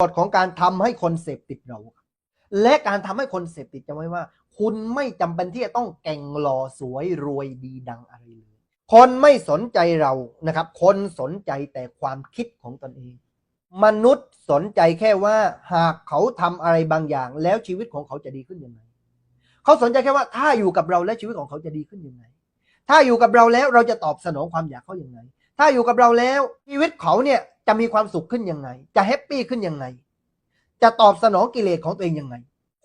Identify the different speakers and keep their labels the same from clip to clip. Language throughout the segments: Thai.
Speaker 1: กฎของการทำให้คนเสพติดเรา และการทำให้คนเสพติดจะไว้ว่า คุณไม่จำเป็นที่จะต้องเก่งหล่อสวยรวยดีดังอะไรเลย คนไม่สนใจเรานะครับ คนสนใจแต่ความคิดของตนเอง มนุษย์สนใจแค่ว่าหากเขาทำอะไรบางอย่าง แล้วชีวิตของเขาจะดีขึ้นยังไง เขาสนใจแค่ว่าถ้าอยู่กับเราแล้วชีวิตของเขาจะดีขึ้นยังไง ถ้าอยู่กับเราแล้วเราจะตอบสนองความอยากเขาอยังไงถ้าอยู่กับเราแล้วชีวิตเขาเนี่ย จะมีความสุขขึ้นยังไง จะแฮปปี้ขึ้นยังไง จะตอบสนองกิเลสของตัวเองยังไง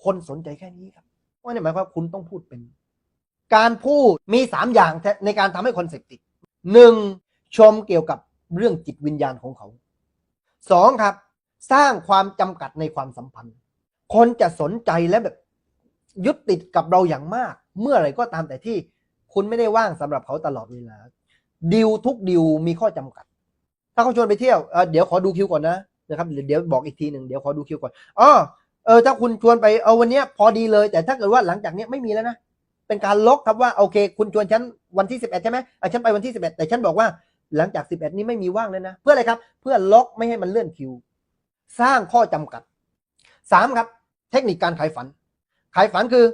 Speaker 1: คนสนใจแค่นี้ครับว่าเนี่ยหมายความว่าคุณต้องพูดเป็น การพูดมีสามอย่างในการทำให้คนเสพติดหนึ่งชมเกี่ยวกับเรื่องจิตวิญญาณของเขาสองครับ สร้างความจำกัดในความสัมพันธ์ คนจะสนใจและแบบยึดติดกับเราอย่างมาก เมื่อไหร่ก็ตามแต่ที่คุณไม่ได้ว่างสำหรับเขาตลอดเวลาดิวทุกดิวมีข้อจำกัด ถ้าเขาชวนไปเที่ยวเเดี๋ยวขอดูคิวก่อนนะนะครับเดี๋ยวบอกอีกทีหนึ่งเดี๋ยวขอดูคิวก่อนอ๋อเออถ้าคุณชวนไปเอาวันเนี้ยพอดีเลย แต่ถ้าเกิดว่าหลังจากเนี้ยไม่มีแล้วนะเป็นการล็อกครับว่าโอเค คุณชวนฉันวันที่ 11 ใช่ไหมอะฉันไปวันที่ 11 แต่ฉันบอกว่าหลังจาก 11 นี้ไม่มีว่างเลยนะ เพื่ออะไรครับ เพื่อล็อกไม่ให้มันเลื่อนคิว สร้างข้อจำกัดสามครับ เทคนิคการขายฝัน ขายฝันคือ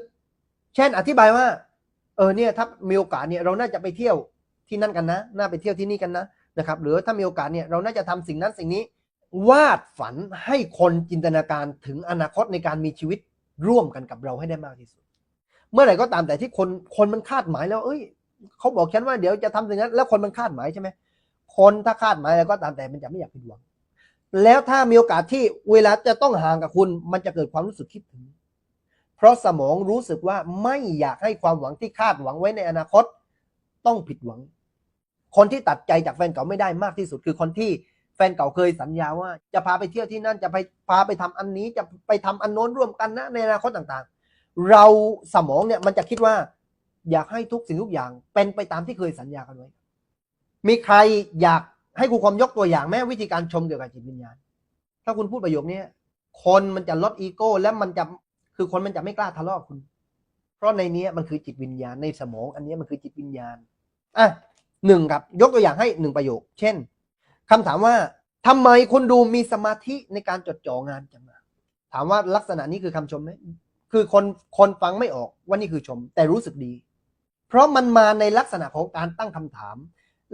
Speaker 1: เช่นอธิบายว่า เออเนี่ยถ้ามีโอกาสเนี่ยเราน่าจะไปเที่ยวที่นั่นกันนะ น่าไปเที่ยวที่นี่กันนะ นะครับหรือถ้ามีโอกาสเนี่ยเราน่าจะทำสิ่งนั้นสิ่งนี้วาดฝันให้คนจินตนาการถึงอนาคตในการมีชีวิตร่วมกันกับเราให้ได้มากที่สุด เมื่อไหร่ก็ตามแต่ที่คนคนมันคาดหมายแล้ว เอ้ยเขาบอกฉันว่าเดี๋ยวจะทำสิ่งนั้นแล้วคนมันคาดหมายใช่ไหมคนถ้าคาดหมายแล้วก็ตามแต่มันจะไม่อยากผิดหวัง แล้วถ้ามีโอกาสที่เวลาจะต้องห่างกับคุณ มันจะเกิดความรู้สึกคิดถึง เพราะสมองรู้สึกว่าไม่อยากให้ความหวังที่คาดหวังไว้ในอนาคต ต้องผิดหวัง คนที่ตัดใจจากแฟนเก่าไม่ได้มากที่สุด คือคนที่แฟนเก่าเคยสัญญาว่า จะพาไปเที่ยวที่นั่นจะไปพาไปทำอันนี้จะไปทำอันโน้นร่วมกันนะในอนาคตต่างๆ เราสมองเนี่ยมันจะคิดว่า อยากให้ทุกสิ่งทุกอย่างเป็นไปตามที่เคยสัญญากันไว้ มีใครอยากให้ครูคอมยกตัวอย่างแม้วิธีการชมเกี่ยวกับจิตวิญญาณ ถ้าคุณพูดประโยคนี้คนมันจะลดอีโก้ และมันจะคือคนมันจะไม่กล้าทะเลาะคุณ เพราะในนี้มันคือจิตวิญญาณในสมอง อันนี้มันคือจิตวิญญาณอะ หนึ่งครับยกตัวอย่างให้หนึ่งประโยค เช่นคำถามว่าทำไมคุณดูมีสมาธิในการจดจ่องานจังอะถามว่าลักษณะนี้คือคำชมไหมคือคนคนฟังไม่ออกว่านี่คือชม แต่รู้สึกดี เพราะมันมาในลักษณะของการตั้งคำถาม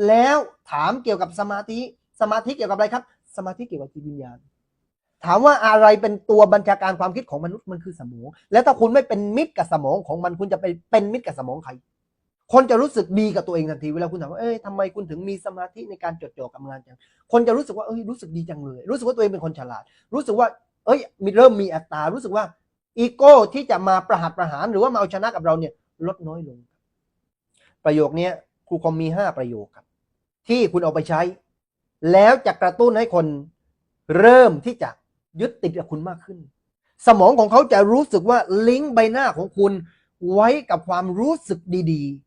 Speaker 1: แล้วถามเกี่ยวกับสมาธิสมาธิเกี่ยวกับอะไรครับ สมาธิเกี่ยวกับจิตวิญญาณ ถามว่าอะไรเป็นตัวบัญชาการความคิดของมนุษย์มันคือสมอง แล้วถ้าคุณไม่เป็นมิตรกับสมองของมันคุณจะไปเป็นมิตรกับสมองใคร คนจะรู้สึกดีกับตัวเองทันทีเวลาคุณถามว่าเอ้ยทำไมคุณถึงมีสมาธิในการจดจ่อกับงานจังคนจะรู้สึกว่าเอ้ยรู้สึกดีจังเลย รู้สึกว่าตัวเองเป็นคนฉลาด รู้สึกว่าเอ้ยมีเริ่มมีอัตรารู้สึกว่าอีโก้ที่จะมาประหัตประหารหรือว่ามาเอาชนะกับเราเนี่ยลดน้อยลง ประโยคนี้ครูคอมมีห้าประโยคครับ ที่คุณเอาไปใช้ แล้วจะกระตุ้นให้คนเริ่มที่จะยึดติดกับคุณมากขึ้น สมองของเขาจะรู้สึกว่าลิงก์ใบหน้าของคุณไว้กับความรู้สึกดีๆ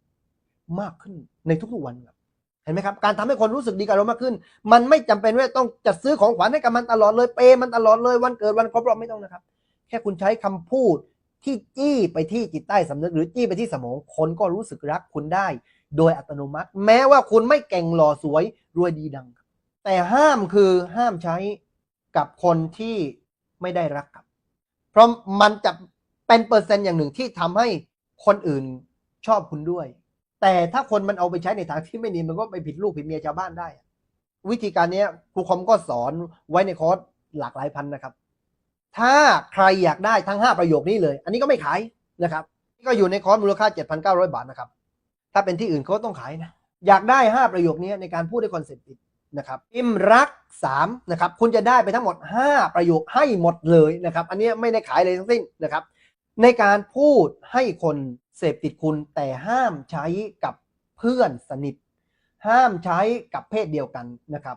Speaker 1: มากขึ้นในทุกๆวันครับเห็นไหมครับ การทำให้คนรู้สึกดีกับเรามากขึ้น มันไม่จำเป็นว่าต้องจัดซื้อของขวัญให้กับมันตลอดเลยเปย์มันตลอดเลยวันเกิดวันครบรอบไม่ต้องนะครับ แค่คุณใช้คำพูดที่จี้ไปที่จิตใต้สำนึกหรือจี้ไปที่สมองคนก็รู้สึกรักคุณได้ โดยอัตโนมัติ แม้ว่าคุณไม่เก่งหล่อสวยรวยดีดัง แต่ห้ามคือห้ามใช้กับคนที่ไม่ได้รักครับ เพราะมันจะเป็นเปอร์เซ็นต์อย่างหนึ่งที่ทำให้คนอื่นชอบคุณด้วย แต่ถ้าคนมันเอาไปใช้ในทางที่ไม่ดีมันก็ไปผิดลูกผิดเมียชาวบ้านได้ วิธีการนี้ครูคอมก็สอนไว้ในคอร์สหลากหลายพันนะครับ ถ้าใครอยากได้ทั้ง 5 ประโยคนี้เลย อันนี้ก็ไม่ขายนะครับนี่ก็อยู่ในคอร์สมูลค่า 7,900 บาทนะครับ ถ้าเป็นที่อื่นเขาต้องขายนะ อยากได้ 5 ประโยคนี้ในการพูดให้คนเสพติดนะครับพิมรัก3นะครับคุณจะได้ไปทั้งหมด 5 ประโยคให้หมดเลยนะครับ อันนี้ไม่ได้ขายเลยทั้งสิ้นนะครับ ในการพูดให้คน เสพติดคุณแต่ห้ามใช้กับเพื่อนสนิท ห้ามใช้กับเพศเดียวกันนะครับ